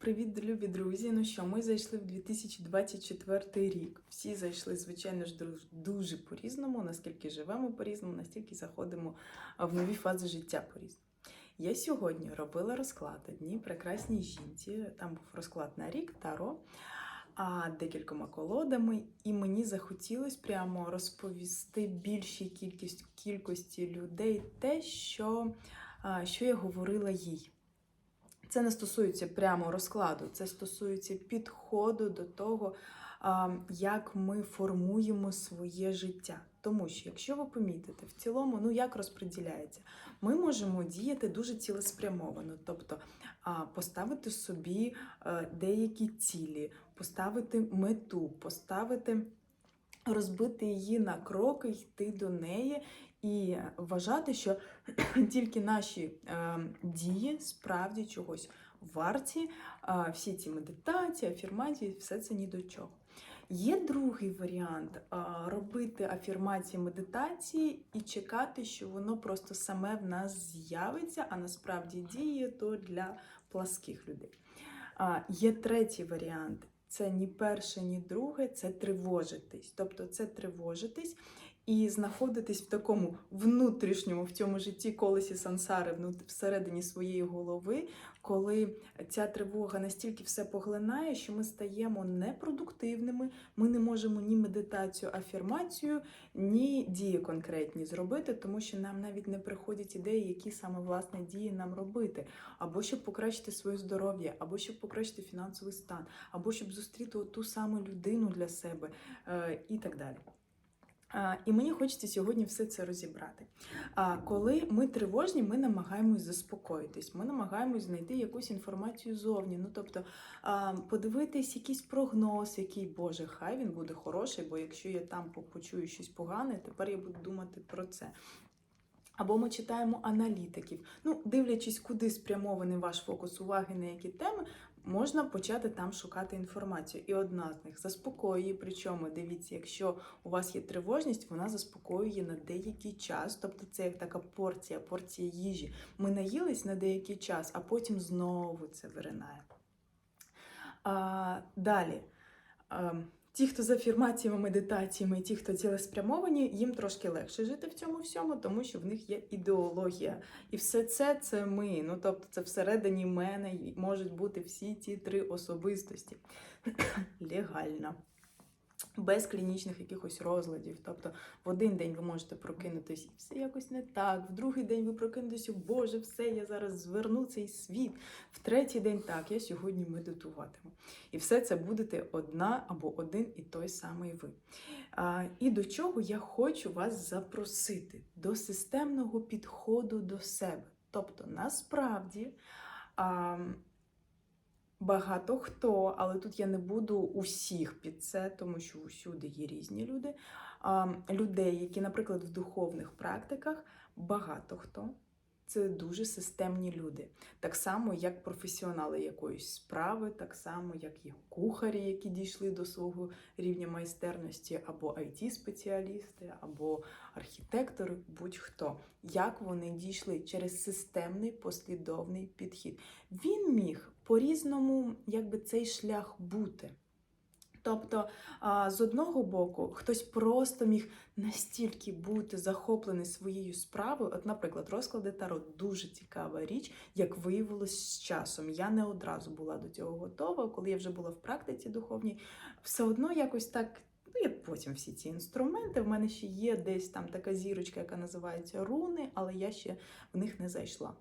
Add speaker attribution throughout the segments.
Speaker 1: Привіт, любі друзі! Ну що, ми зайшли в 2024 рік. Всі зайшли, звичайно ж, дуже по-різному, наскільки живемо по-різному, настільки заходимо в нові фази життя по-різному. Я сьогодні робила розклад одній прекрасній жінці. Там був розклад на рік Таро, а декількома колодами, і мені захотілося прямо розповісти більшій кількість, кількості людей те, що, що я говорила їй. Це не стосується прямо розкладу, це стосується підходу до того, як ми формуємо своє життя. Тому що, якщо ви помітите, в цілому, ну як розподіляється, ми можемо діяти дуже цілеспрямовано, тобто поставити собі е, деякі цілі, поставити мету, поставити. Розбити її на кроки, йти до неї і вважати, що тільки наші е, дії справді чогось варті, всі ці медитації, афірмації, все це ні до чого. Є другий варіант робити афірмації медитації і чекати, що воно просто саме в нас з'явиться, а насправді діє то для пласких людей. Є третій варіант. Це ні перше, ні друге, це тривожитись. Тобто це тривожитись і знаходитись в такому внутрішньому в цьому житті колесі сансари всередині своєї голови, коли ця тривога настільки все поглинає, що ми стаємо непродуктивними, ми не можемо ні медитацію, афірмацію, ні дії конкретні зробити, тому що нам навіть не приходять ідеї, які саме власне дії нам робити, або щоб покращити своє здоров'я, або щоб покращити фінансовий стан, або щоб зустріти ту саму людину для себе е, і так далі. І мені хочеться сьогодні все це розібрати. Коли ми тривожні, ми намагаємось заспокоїтись, ми намагаємось знайти якусь інформацію зовні. Ну тобто подивитись якийсь прогноз, який Боже, хай він буде хороший, бо якщо я там почую щось погане, тепер я буду думати про це. Або ми читаємо аналітиків. Ну, дивлячись, куди спрямований ваш фокус уваги, на які теми, можна почати там шукати інформацію. І одна з них заспокоює. Причому дивіться, якщо у вас є тривожність, вона заспокоює на деякий час. Тобто це як така порція, порція їжі. Ми наїлись на деякий час, а потім знову це виринає. А, далі. Ті, хто з афірмаціями, медитаціями, і ті, хто цілеспрямовані, їм трошки легше жити в цьому всьому, тому що в них є ідеологія. І все це це ми. Ну тобто, це всередині мене можуть бути всі ці три особистості легально. Без клінічних якихось розладів. Тобто в один день ви можете прокинутись і все якось не так. В другий день ви прокинетеся, Боже, все, я зараз зверну цей світ. В третій день так, я сьогодні медитуватиму. І все це будете одна або один і той самий ви. А, і до чого я хочу вас запросити? До системного підходу до себе. Тобто, насправді. А, Багато хто, але тут я не буду усіх під це, тому що усюди є різні люди. Людей, які, наприклад, в духовних практиках, багато хто це дуже системні люди. Так само, як професіонали якоїсь справи, так само, як і кухарі, які дійшли до свого рівня майстерності, або it спеціалісти або архітектори, будь-хто. Як вони дійшли через системний послідовний підхід. Він міг по-різному якби цей шлях бути. Тобто, з одного боку, хтось просто міг настільки бути захоплений своєю справою. От, наприклад, розклади Таро дуже цікава річ, як виявилось з часом. Я не одразу була до цього готова. Коли я вже була в практиці духовній, все одно якось так. Ну, я потім всі ці інструменти. В мене ще є десь там така зірочка, яка називається руни, але я ще в них не зайшла.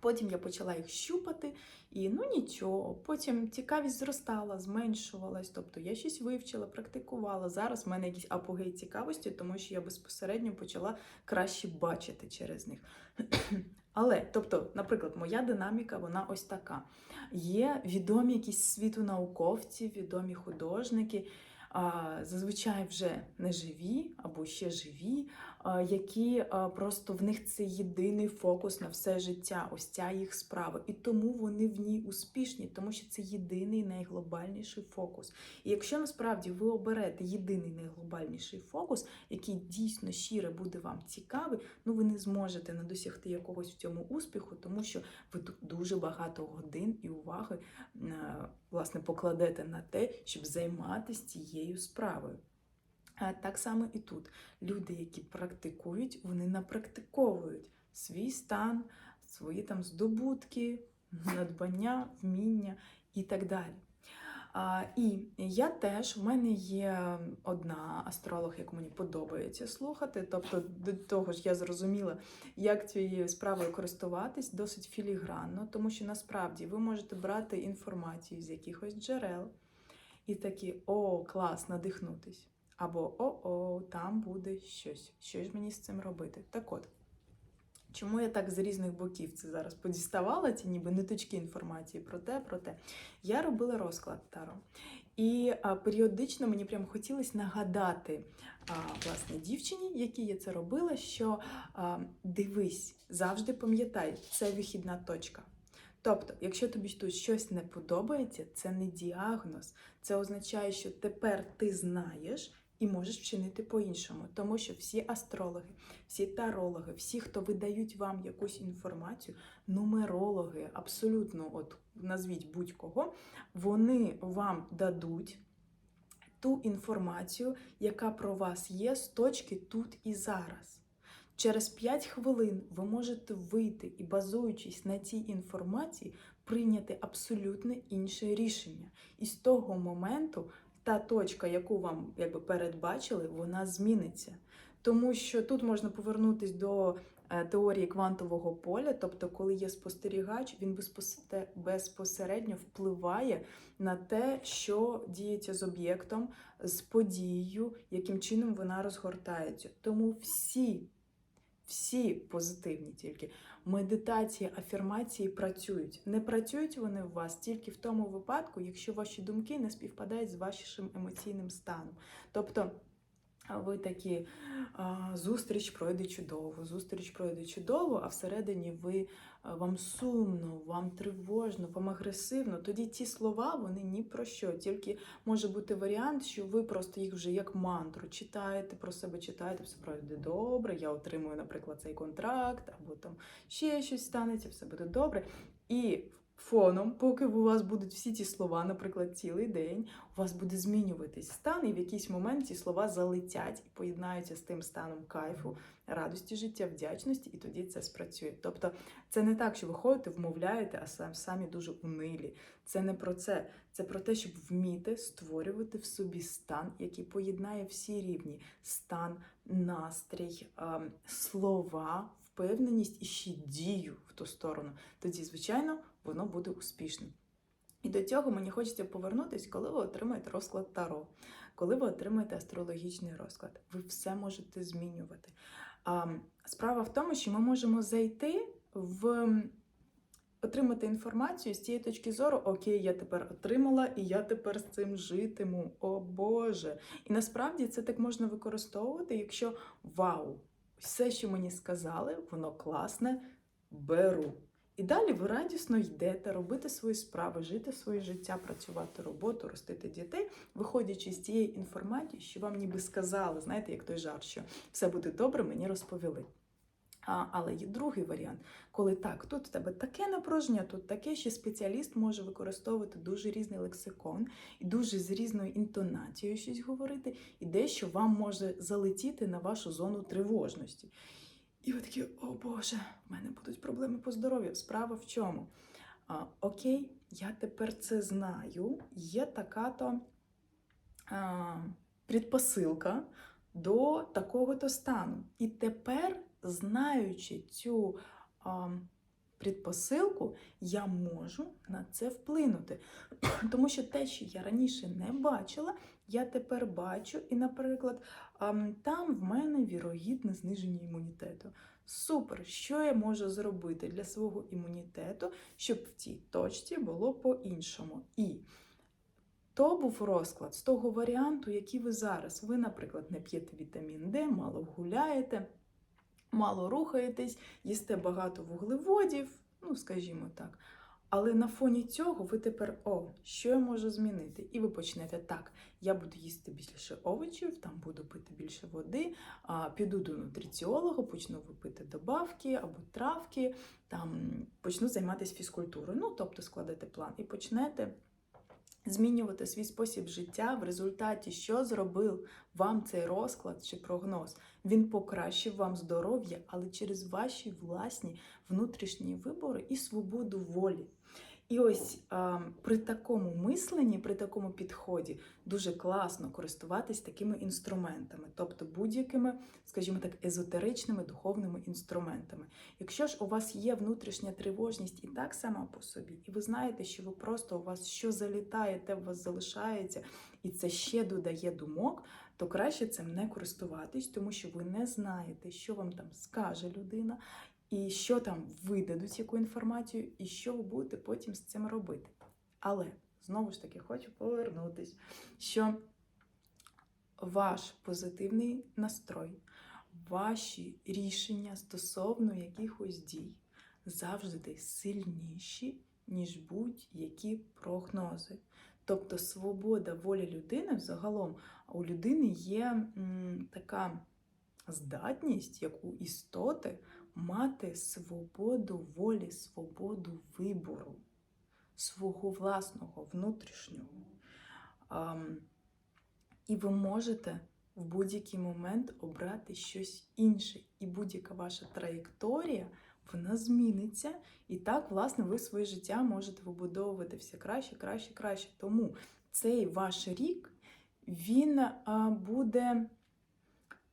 Speaker 1: Потім я почала їх щупати, і ну нічого. Потім цікавість зростала, зменшувалась. Тобто я щось вивчила, практикувала. Зараз в мене якийсь апогей цікавості, тому що я безпосередньо почала краще бачити через них. Але, тобто, наприклад, моя динаміка, вона ось така. Є відомі якісь світу науковці, відомі художники, зазвичай вже не живі або ще живі, які просто в них це єдиний фокус на все життя, ось ця їх справа. І тому вони в ній успішні, тому що це єдиний найглобальніший фокус. І якщо насправді ви оберете єдиний найглобальніший фокус, який дійсно щиро буде вам цікавий, ну ви не зможете не досягти якогось в цьому успіху, тому що ви тут дуже багато годин і уваги е, власне покладете на те, щоб займатися цією справою. Так само і тут люди, які практикують, вони напрактиковують свій стан, свої там здобутки, надбання, вміння і так далі. А, і я теж в мене є одна астролог, яку мені подобається слухати. Тобто, до того ж, я зрозуміла, як цією справою користуватись досить філігранно, тому що насправді ви можете брати інформацію з якихось джерел і такі о, клас, надихнутись. Або о-о, там буде щось. Що ж мені з цим робити? Так от. Чому я так з різних боків це зараз подіставала, ці ніби ниточки інформації про те, про те. Я робила розклад Таро. І а, періодично мені прям хотілося нагадати а, власне дівчині, якій я це робила, що а, дивись, завжди пам'ятай, це вихідна точка. Тобто, якщо тобі тут щось не подобається, це не діагноз. Це означає, що тепер ти знаєш і можеш вчинити по-іншому. Тому що всі астрологи, всі тарологи, всі, хто видають вам якусь інформацію, нумерологи, абсолютно, от назвіть будь-кого, вони вам дадуть ту інформацію, яка про вас є з точки тут і зараз. Через 5 хвилин ви можете вийти і, базуючись на цій інформації, прийняти абсолютно інше рішення. І з того моменту та точка, яку вам якби передбачили, вона зміниться. Тому що тут можна повернутися до е, теорії квантового поля, тобто, коли є спостерігач, він безпосередньо впливає на те, що діється з об'єктом, з подією, яким чином вона розгортається. Тому всі, всі позитивні тільки медитації, афірмації працюють. Не працюють вони у вас тільки в тому випадку, якщо ваші думки не співпадають з вашим емоційним станом. Тобто. Ви такі зустріч пройде чудово, зустріч пройде чудово, а всередині ви вам сумно, вам тривожно, вам агресивно. Тоді ті слова вони ні про що. Тільки може бути варіант, що ви просто їх вже як мантру читаєте про себе, читаєте, все пройде добре. Я отримую, наприклад, цей контракт, або там ще щось станеться, все буде добре. І фоном, поки у вас будуть всі ті слова, наприклад, цілий день, у вас буде змінюватись стан, і в якийсь момент ці слова залетять і поєднаються з тим станом кайфу, радості життя, вдячності, і тоді це спрацює. Тобто, це не так, що ви ходите, вмовляєте, а сам самі дуже унилі. Це не про це. Це про те, щоб вміти створювати в собі стан, який поєднає всі рівні: стан, настрій, ем, слова, впевненість і ще дію в ту сторону. Тоді, звичайно, воно буде успішним. І до цього мені хочеться повернутися, коли ви отримаєте розклад Таро, коли ви отримаєте астрологічний розклад. Ви все можете змінювати. А, справа в тому, що ми можемо зайти в отримати інформацію з цієї точки зору: Окей, я тепер отримала, і я тепер з цим житиму. О Боже! І насправді це так можна використовувати, якщо вау, все, що мені сказали, воно класне, беру. І далі ви радісно йдете робити свої справи, жити своє життя, працювати роботу, ростити дітей, виходячи з тієї інформації, що вам ніби сказали, знаєте, як той жарт, що все буде добре, мені розповіли. А, але є другий варіант, коли так, тут в тебе таке напруження, тут таке, що спеціаліст може використовувати дуже різний лексикон і дуже з різною інтонацією щось говорити, і дещо вам може залетіти на вашу зону тривожності. І ви такі, о Боже, в мене будуть проблеми по здоров'ю. Справа в чому? А, окей, я тепер це знаю. Є така-то предпосилка до такого-то стану. І тепер, знаючи цю а, предпосилку, я можу на це вплинути. Тому що те, що я раніше не бачила, я тепер бачу. І, наприклад, там в мене вірогідне зниження імунітету. Супер, що я можу зробити для свого імунітету, щоб в цій точці було по-іншому. І То був розклад з того варіанту, який ви зараз. Ви, наприклад, не п'єте вітамін Д, мало гуляєте, мало рухаєтесь, їсте багато вуглеводів, ну, скажімо так. Але на фоні цього ви тепер, о, що я можу змінити? І ви почнете так: я буду їсти більше овочів, там буду пити більше води, а, піду до нутриціолога, почну випити добавки або травки, там почну займатися фізкультурою. Ну, тобто складете план і почнете змінювати свій спосіб життя в результаті, що зробив вам цей розклад чи прогноз. Він покращив вам здоров'я, але через ваші власні внутрішні вибори і свободу волі. І ось а, при такому мисленні, при такому підході дуже класно користуватись такими інструментами, тобто будь-якими, скажімо так, езотеричними духовними інструментами. Якщо ж у вас є внутрішня тривожність і так сама по собі, і ви знаєте, що ви просто у вас що залітає, те у вас залишається, і це ще додає думок, то краще цим не користуватись, тому що ви не знаєте, що вам там скаже людина, і що там видадуть яку інформацію, і що ви будете потім з цим робити. Але знову ж таки хочу повернутись, що ваш позитивний настрой, ваші рішення стосовно якихось дій завжди сильніші, ніж будь-які прогнози. Тобто свобода волі людини взагалом у людини є м, така здатність, як у істоти, мати свободу волі, свободу вибору, свого власного внутрішнього. Ам, і ви можете в будь-який момент обрати щось інше. І будь-яка ваша траєкторія вона зміниться. І так, власне, ви своє життя можете вибудовувати все краще, краще, краще. Тому цей ваш рік він буде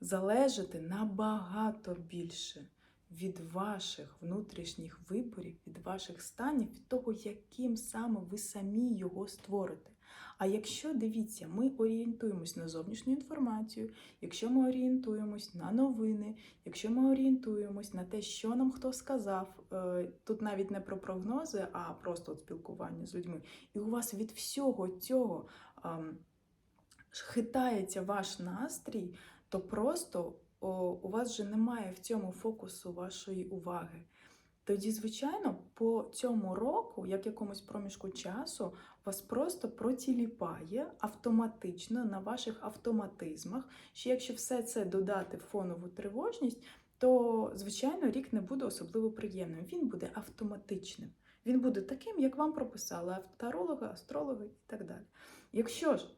Speaker 1: залежати набагато більше від ваших внутрішніх виборів, від ваших станів, від того, яким саме ви самі його створите. А якщо дивіться, ми орієнтуємось на зовнішню інформацію, якщо ми орієнтуємось на новини, якщо ми орієнтуємось на те, що нам хто сказав, е, тут навіть не про прогнози, а просто от спілкування з людьми, і у вас від всього цього хитається ваш настрій, то просто о, у вас же немає в цьому фокусу вашої уваги. Тоді, звичайно, по цьому року, як якомусь проміжку часу, вас просто протіліпає автоматично на ваших автоматизмах. Що якщо все це додати в фонову тривожність, то, звичайно, рік не буде особливо приємним. Він буде автоматичним. Він буде таким, як вам прописали тарологи, астрологи і так далі. Якщо ж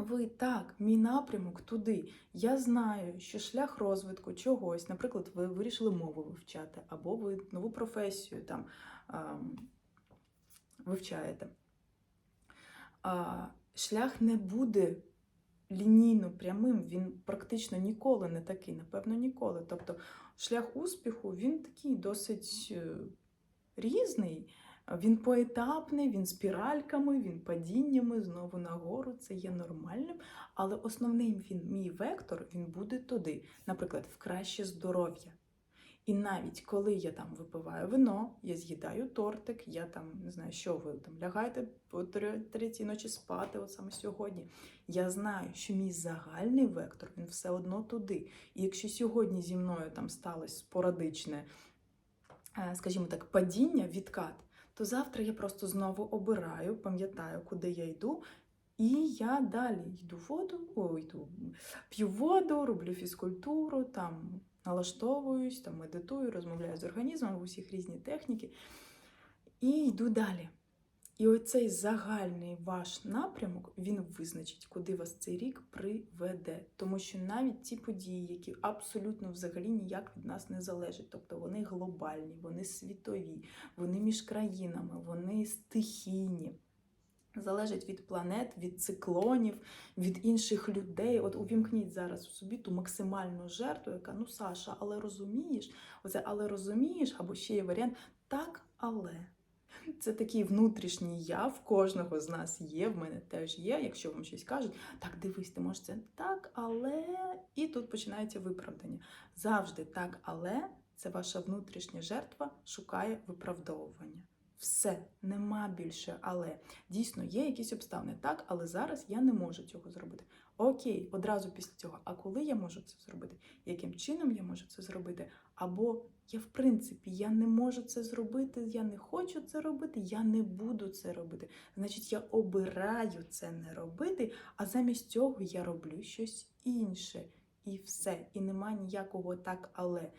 Speaker 1: ви так, мій напрямок туди. Я знаю, що шлях розвитку чогось, наприклад, ви вирішили мову вивчати, або ви нову професію там ем, вивчаєте. А, шлях не буде лінійно прямим, він практично ніколи не такий, напевно, ніколи. Тобто шлях успіху він такий досить е, різний. Він поетапний, він спіральками, він падіннями знову нагору. Це є нормальним. Але основний він, мій вектор, він буде туди, наприклад, в краще здоров'я. І навіть коли я там випиваю вино, я з'їдаю тортик, я там не знаю, що ви там лягаєте по третій ночі спати, от саме сьогодні. Я знаю, що мій загальний вектор він все одно туди. І якщо сьогодні зі мною там сталося спорадичне, е, скажімо так, падіння, відкат то завтра я просто знову обираю, пам'ятаю, куди я йду, і я далі йду воду, о, йду, п'ю воду, роблю фізкультуру, там налаштовуюсь, там медитую, розмовляю з організмом, усіх різні техніки. І йду далі. І оцей загальний ваш напрямок він визначить, куди вас цей рік приведе. Тому що навіть ті події, які абсолютно взагалі ніяк від нас не залежать, тобто вони глобальні, вони світові, вони між країнами, вони стихійні. Залежить від планет, від циклонів, від інших людей. От увімкніть зараз у собі ту максимальну жертву, яка ну Саша, але розумієш, оце але розумієш, або ще є варіант так, але. Це такий внутрішній я в кожного з нас є, в мене теж є. Якщо вам щось кажуть, так дивись, ти можеш це так, але. І тут починається виправдання. Завжди так, але це ваша внутрішня жертва шукає виправдовування. Все, нема більше, але дійсно є якісь обставини. Так, але зараз я не можу цього зробити. Окей, одразу після цього. А коли я можу це зробити? Яким чином я можу це зробити? Або я, в принципі, я не можу це зробити, я не хочу це робити, я не буду це робити. Значить, я обираю це не робити, а замість цього я роблю щось інше. І все. І нема ніякого так, але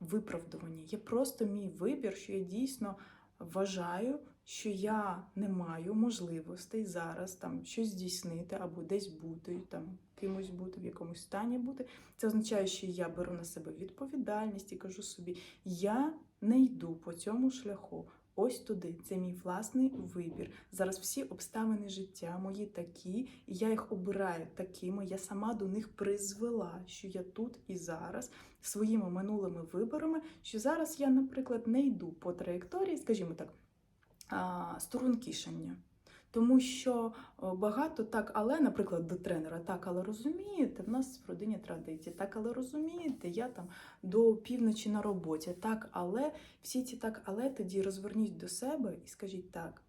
Speaker 1: виправдування. Є просто мій вибір, що я дійсно вважаю, що я не маю можливостей зараз там щось здійснити або десь бути, там кимось бути, в якомусь стані бути. Це означає, що я беру на себе відповідальність і кажу собі: я не йду по цьому шляху. Ось туди, це мій власний вибір. Зараз всі обставини життя мої такі, і я їх обираю такими. Я сама до них призвела, що я тут і зараз своїми минулими виборами, що зараз я, наприклад, не йду по траєкторії, скажімо так, стрункішання. Тому що багато так, але, наприклад, до тренера, так, але розумієте, в нас в родині традиції, так, але розумієте, я там до півночі на роботі, так, але всі ці так, але тоді розверніть до себе і скажіть так,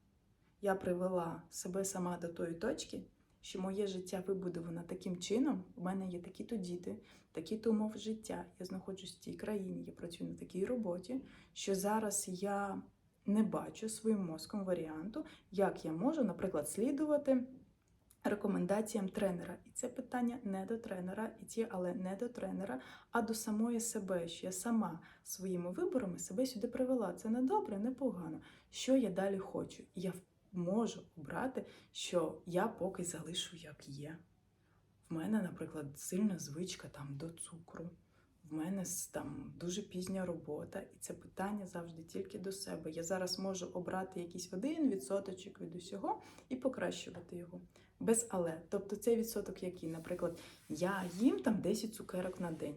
Speaker 1: я привела себе сама до тої точки, що моє життя вибудовано таким чином, у мене є такі-то діти, такі-то умови життя, я знаходжусь в тій країні, я працюю на такій роботі, що зараз я не бачу своїм мозком варіанту, як я можу, наприклад, слідувати рекомендаціям тренера. І це питання не до тренера, і ті, але не до тренера, а до самої себе, що я сама своїми виборами себе сюди привела. Це не добре, не погано. Що я далі хочу? Я можу обрати, що я поки залишу як є. В мене, наприклад, сильна звичка там до цукру. В мене там дуже пізня робота, і це питання завжди тільки до себе. Я зараз можу обрати якийсь один відсоточок від усього і покращувати його. Без але. Тобто цей відсоток, який, наприклад, я їм там 10 цукерок на день.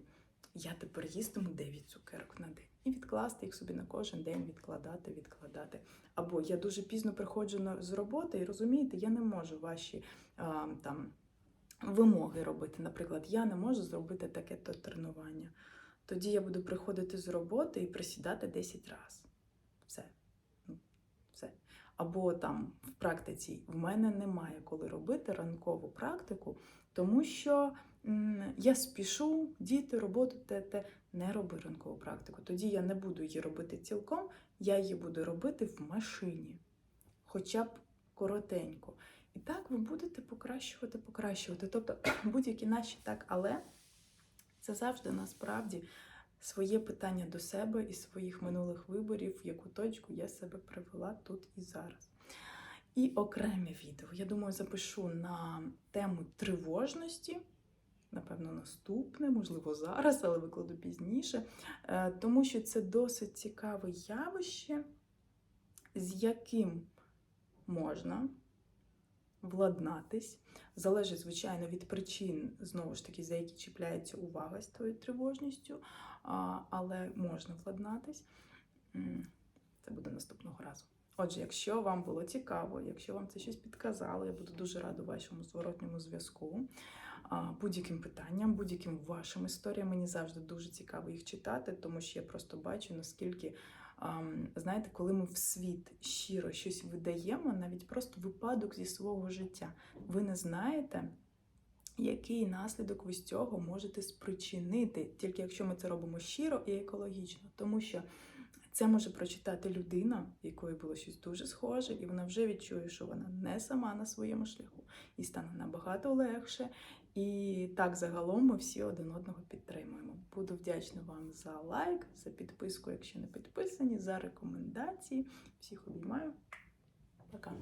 Speaker 1: Я тепер їстиму 9 цукерок на день. І відкласти їх собі на кожен день, відкладати, відкладати. Або я дуже пізно приходжу з роботи, і розумієте, я не можу ваші а, там вимоги робити. Наприклад, я не можу зробити таке то тренування. Тоді я буду приходити з роботи і присідати 10 разів. Все. Ну, Все. Або там в практиці в мене немає коли робити ранкову практику, тому що м, я спішу, діти, роботу, те, те, не роби ранкову практику. Тоді я не буду її робити цілком, я її буду робити в машині, хоча б коротенько. І так ви будете покращувати, покращувати. Тобто будь-які наші так, але це завжди насправді своє питання до себе і своїх минулих виборів, в яку точку я себе привела тут і зараз. І окреме відео, я думаю, запишу на тему тривожності. Напевно, наступне, можливо, зараз, але викладу пізніше, Е, тому що це досить цікаве явище, з яким можна владнатись. Залежить, звичайно, від причин, знову ж таки, за які чіпляється увага з тою тривожністю, але можна владнатись. Це буде наступного разу. Отже, якщо вам було цікаво, якщо вам це щось підказало, я буду дуже рада вашому зворотньому зв'язку, будь-яким питанням, будь-яким вашим історіям. Мені завжди дуже цікаво їх читати, тому що я просто бачу, наскільки знаєте, коли ми в світ щиро щось видаємо, навіть просто випадок зі свого життя, ви не знаєте. Який наслідок ви з цього можете спричинити, тільки якщо ми це робимо щиро і екологічно, тому що це може прочитати людина, якої було щось дуже схоже, і вона вже відчує, що вона не сама на своєму шляху, і стане набагато легше. І так загалом ми всі один одного підтримуємо. Буду вдячна вам за лайк, за підписку, якщо не підписані, за рекомендації. Всіх обіймаю. Пока.